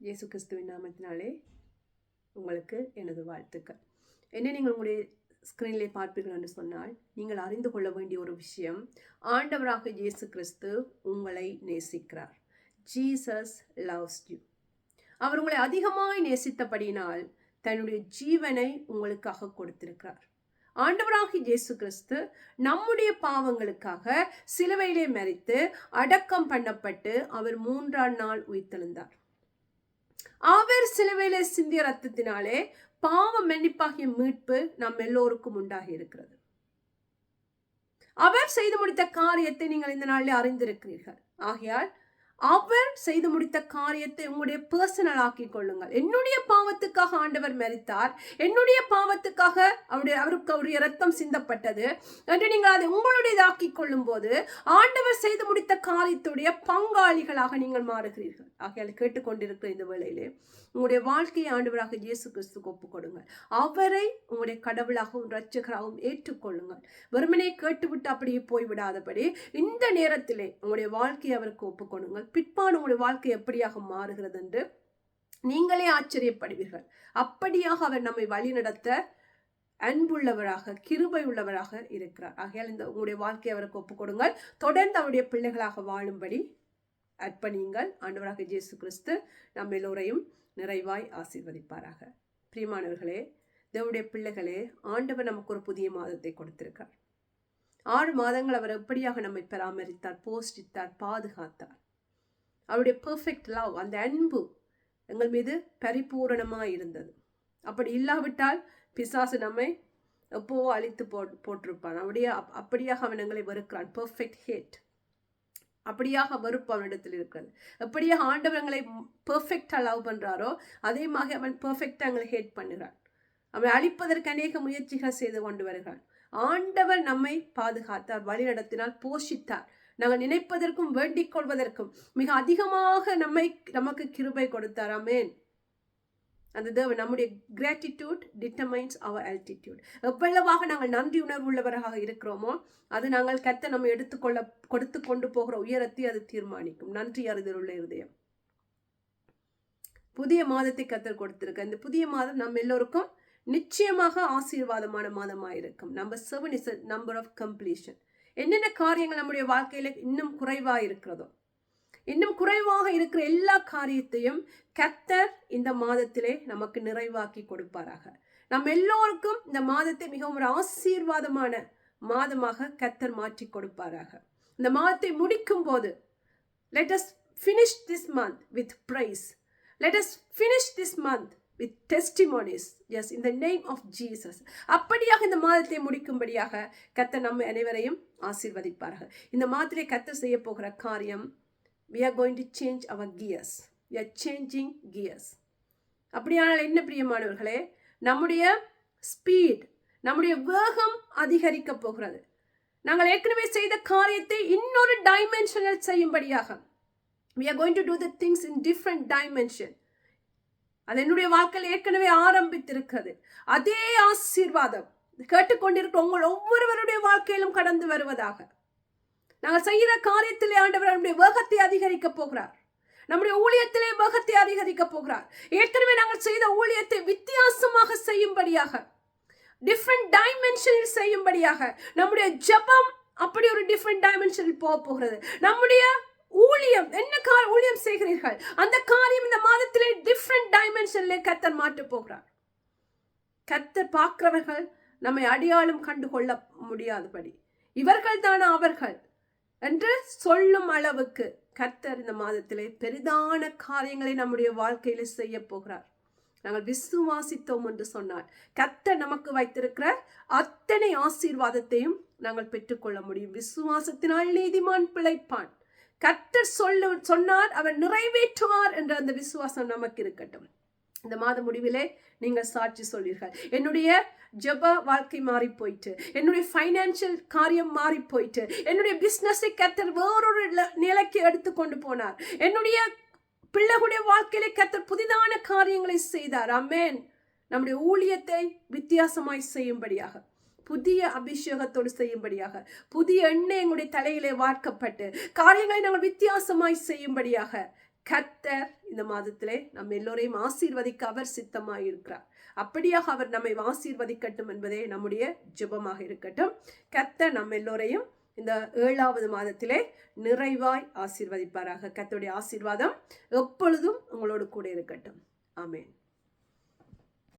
இயேசு கிறிஸ்துவின் நாமத்தினாலே உங்களுக்கு எனது வாழ்த்துக்கள். என்ன நீங்கள் உங்களுடைய ஸ்க்ரீனிலே பார்ப்பீர்கள் என்று சொன்னால் நீங்கள் அறிந்து கொள்ள வேண்டிய ஒரு விஷயம் ஆண்டவராக இயேசு கிறிஸ்து உங்களை நேசிக்கிறார். ஜீசஸ் லவ்ஸ் யூ அவர் உங்களை அதிகமாய் நேசித்தபடியினால் தன்னுடைய ஜீவனை உங்களுக்காக கொடுத்திருக்கிறார். ஆண்டவராக இயேசு கிறிஸ்து நம்முடைய பாவங்களுக்காக சிலுவையிலே மறித்து அடக்கம் பண்ணப்பட்டு அவர் மூன்றாம் நாள் உயிர்த்தெழுந்தார். அவர் சிலுவையிலே சிந்திய ரத்தத்தினாலே பாவ மன்னிப்பாகிய மீட்பு நம் எல்லோருக்கும் உண்டாகி இருக்கிறது. அவர் செய்து முடித்த காரியத்தை நீங்கள் இந்த நாளில் அறிந்திருக்கிறீர்கள். ஆகையால் அவர் செய்து முடித்த காரியத்தை உங்களுடைய பர்சனல் ஆக்கி கொள்ளுங்கள். என்னுடைய பாவத்துக்காக ஆண்டவர் மறித்தார் என்னுடைய பாவத்துக்காக அவருடைய அவருக்கு அவருடைய ரத்தம் சிந்தப்பட்டது என்று நீங்கள் அதை உங்களுடையதாக்கிக் கொள்ளும் போது ஆண்டவர் செய்து முடித்த காரியத்துடைய பங்காளிகளாக நீங்கள் மாறுகிறீர்கள். ஆகையால் கேட்டுக்கொண்டிருக்கிற இந்த வேளையிலே உங்களுடைய வாழ்க்கையை ஆண்டவராக இயேசு கிறிஸ்துக்கு ஒப்புக் கொடுங்கள். அவரை உங்களுடைய கடவுளாகவும் இரட்சகராகவும் ஏற்றுக்கொள்ளுங்கள். வெறுமனே கேட்டுவிட்டு அப்படியே போய்விடாதபடி இந்த நேரத்திலே உங்களுடைய வாழ்க்கையை அவருக்கு ஒப்புக்கொடுங்கள் பிற்பாடு உங்களுடைய வாழ்க்கை எப்படியாக மாறுகிறது என்று நீங்களே ஆச்சரியப்படுவீர்கள். அப்படியாக அவர் நம்மை வழிநடத்த அன்புள்ளவராக கிருபை உள்ளவராக இருக்கிறார். ஆகையால் இந்த உங்களுடைய வாழ்க்கையை அவருக்கு ஒப்புக் கொடுங்கள். தொடர்ந்து அவருடைய பிள்ளைகளாக வாழும்படி அர்ப்பணியுங்கள். ஆண்டவராக இயேசு கிறிஸ்து நம்ம எல்லோரையும் நிறைவாய் ஆசீர்வதிப்பாராக. பிரியமானவர்களே தேவடைய பிள்ளைகளே ஆண்டவர் நமக்கு ஒரு புதிய மாதத்தை கொடுத்திருக்கார். ஆறு மாதங்கள் அவர் எப்படியாக நம்மை பராமரித்தார் போஷித்தார் பாதுகாத்தார். அவருடைய பெர்ஃபெக்ட் லவ் அந்த அன்பு எங்கள் மீது பரிபூரணமாக இருந்தது. அப்படி இல்லாவிட்டால் பிசாசு நம்மை எப்போ அழித்து போட் போட்டிருப்பான். அப்படியே அப்படியாக அவன் எங்களை வெறுக்கிறான். பெர்ஃபெக்ட் ஹேட் அப்படியாக வெறுப்பு அவனிடத்தில் இருக்கிறது. எப்படியாக ஆண்டவர் எங்களை பெர்ஃபெக்டாக லவ் பண்ணுறாரோ அதே மாதிரி அவன் பெர்ஃபெக்டாக எங்களை ஹேட் பண்ணுகிறான். அவன் அழிப்பதற்கு அநேக முயற்சிகள் செய்து கொண்டு வருகிறான். ஆண்டவர் நம்மை பாதுகாத்தார் வழி நடத்தினால் போஷித்தார். நாங்கள் நினைப்பதற்கும் வேண்டிக் கொள்வதற்கும் மிக அதிகமாக நம்மை நமக்கு கிருபை கொடுத்தாராமேன் அந்த தேவன் நம்முடைய கிராட்டிடியூட் டிட்டர்மைன்ஸ் அவர் ஆல்டிடியூட் எவ்வளவாக நாங்கள் நன்றி உணர்வு உள்ளவராக இருக்கிறோமோ அது நாங்கள் கத்த நம்ம எடுத்துக்கொள்ள கொடுத்து கொண்டு போகிற உயரத்தை அது தீர்மானிக்கும். நன்றி அறிதல் உள்ள இருதயம். புதிய மாதத்தை கத்தர் கொடுத்திருக்க. இந்த புதிய மாதம் நம்ம எல்லோருக்கும் நிச்சயமாக ஆசீர்வாதமான மாதமாக இருக்கும் number seven is a number of completion என்னென்ன காரியங்கள் நம்முடைய வாழ்க்கையில் இன்னும் குறைவாக இருக்கிறதோ இன்னும் குறைவாக இருக்கிற எல்லா காரியத்தையும் கத்தர் இந்த மாதத்திலே நமக்கு நிறைவாக்கி கொடுப்பாராக. நம்ம எல்லோருக்கும் இந்த மாதத்தை மிகவும் ஒரு ஆசீர்வாதமான மாதமாக கத்தர் மாற்றி கொடுப்பாராக. இந்த மாதத்தை முடிக்கும் போது let us finish this month with praise let us finish this month with testimonies yes இந்த நேம் ஆஃப் ஜீசஸ் அப்படியாக இந்த மாதத்தை முடிக்கும்படியாக கத்த நம்ம அனைவரையும் ஆசீர்வதிப்பார்கள் இந்த மாதத்திலே கத்த செய்ய போகிற காரியம் we are going to change our gears we are changing gears அப்படியானால் என்ன பிரியமானவர்களே? நம்முடைய ஸ்பீட் நம்முடைய வேகம் அதிகரிக்க போகிறது. நாங்கள் ஏற்கனவே செய்த காரியத்தை இன்னொரு டைமென்ஷனில் செய்யும்படியாக. We are going to do the things in different dimension அது என்னுடைய வாழ்க்கையில் ஏற்கனவே ஆரம்பித்திருக்கிறது. அதே ஆசீர்வாதம் கேட்டுக்கொண்டிருக்கிற உங்கள் ஒவ்வொருவருடைய வாழ்க்கையிலும் கடந்து வருவதாக. நாங்கள் செய்கிற காரியத்திலே ஆண்டவர் நம்முடைய வேகத்தை அதிகரிக்க போகிறார். நம்முடைய ஊழியத்திலே வேகத்தை அதிகரிக்க போகிறார். ஏற்கனவே நாங்கள் செய்த ஊழியத்தை வித்தியாசமாக செய்யும்படியாக டிஃப்ரெண்ட் டைமென்ஷனில் செய்யும்படியாக நம்முடைய ஜபம் அப்படி ஒரு டிஃப்ரெண்ட் டைமென்ஷனில் போக போகிறது. நம்முடைய ஊழியம் என்ன கார் ஊழியம் செய்கிறீர்கள்? அந்த காரியம் இந்த மாதத்திலே டிஃப்ரெண்ட் டைமென்ஷன்ல கத்தர் மாற்ற போகிறார். கத்தர் பார்க்கிறவர்கள் நம்மை அடையாளம் கண்டுகொள்ள முடியாதபடி. இவர்கள் தானா அவர்கள்? என்று சொல்லும் அளவுக்கு கர்த்தர் இந்த மாதத்திலே பெரிதான காரியங்களை நம்முடைய வாழ்க்கையில செய்ய போகிறார். நாங்கள் விசுவாசித்தோம் என்று சொன்னார் கர்த்தர் நமக்கு வைத்திருக்கிற அத்தனை ஆசீர்வாதத்தையும் நாங்கள் பெற்றுக்கொள்ள முடியும். விசுவாசத்தினால் நீதிமான் பிழைப்பான். கர்த்தர் சொல்ல சொன்னார் அவர் நிறைவேற்றுவார் என்ற அந்த விசுவாசம் நமக்கு இருக்கட்டும். இந்த மாத முடிவிலே நீங்கள் சாட்சி சொல்வீர்கள். என்னுடைய ஜப வாழ்க்கை மாறி போயிட்டு என்னுடைய ஃபைனான்சியல் காரியம் மாறி போயிட்டு என்னுடைய பிஸ்னஸை கத்தர் வேறொரு நிலைக்கு எடுத்து கொண்டு போனார். என்னுடைய பிள்ளைகளுடைய வாழ்க்கையில கத்தர் புதிதான காரியங்களை செய்தார். அமேன் நம்முடைய ஊழியத்தை வித்தியாசமாய் செய்யும்படியாக. புதிய அபிஷேகத்தோடு செய்யும்படியாக புதிய எண்ணெய் எங்களுடைய தலையிலே வார்க்கப்பட்டு காரியங்களை நாங்கள் வித்தியாசமாய் செய்யும்படியாக கத்தர் இந்த மாதத்திலே நம்ம எல்லோரையும் ஆசீர்வதிக்க அவர் சித்தமாக இருக்கிறார் அப்படியாக அவர் நம்மை ஆசீர்வதிக்கட்டும் என்பதே நம்முடைய ஜெபமாக இருக்கட்டும். கத்த நம்ம எல்லோரையும் இந்த ஏழாவது மாதத்திலே நிறைவாய் ஆசீர்வதிப்பாராக. கத்தோடைய ஆசீர்வாதம் எப்பொழுதும் உங்களோடு கூட இருக்கட்டும். ஆமேன்.